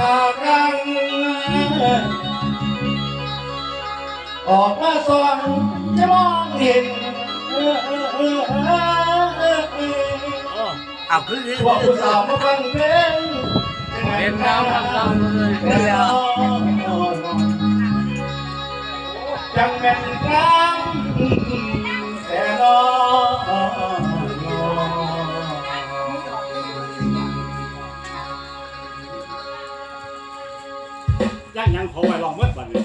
ตากังออกมาส่องจะมองเห็นเอาคือพวกผู้สาวมาฟังเพลงเป็นน้ำน้ำเลยจังแม่นกลาง ยังยังเขาไปลองเมื่อวันนี้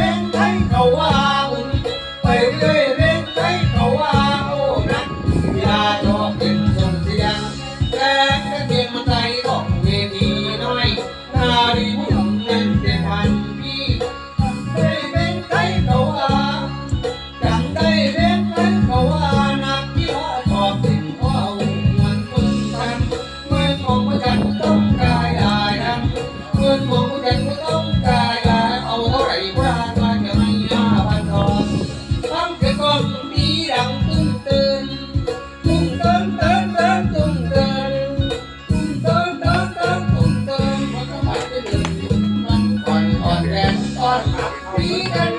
நீங்கள்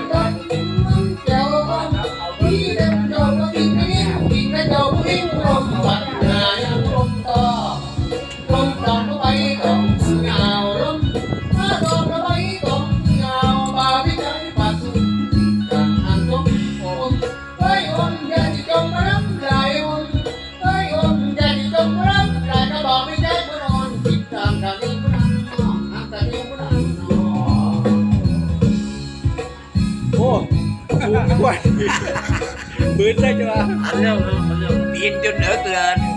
uống nước ngoài bướn cho anh biết cho nở lên